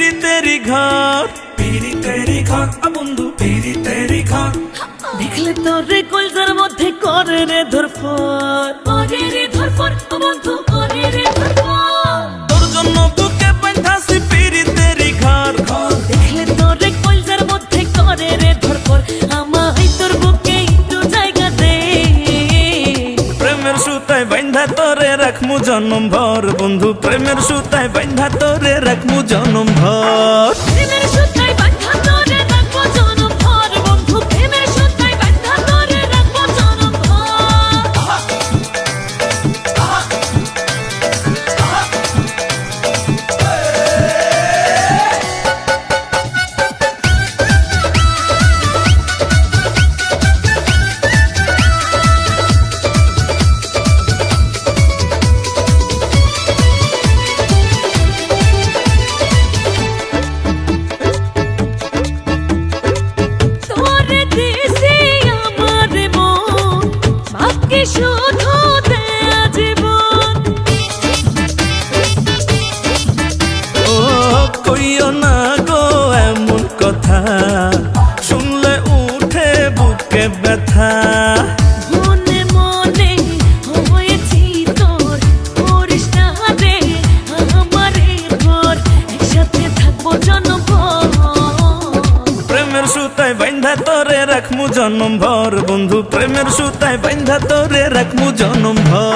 বান্ধাছি পিরি তেরি ঘর। পিরি তেরি ঘর। বন্ধু পিরি তেরি ঘর। দেখলে তোর রে কলজার মধ্যে করে রে ধরফর। করে রে ধরফর। বন্ধু সুতায় বাইন্ধা তোরে রাখমু জনম ভর। বন্ধু প্রেমের সুতায় বাইন্ধা তোরে রাখমু জনম ভর। কইও না গো কথা। শুনলে উঠে বুকে ব্যথা। বান্ধা তোরে রাখমু জনম ভর বন্ধু প্রেমের সুতায় বাইন্ধা তোরে রাখমু জনম ভর।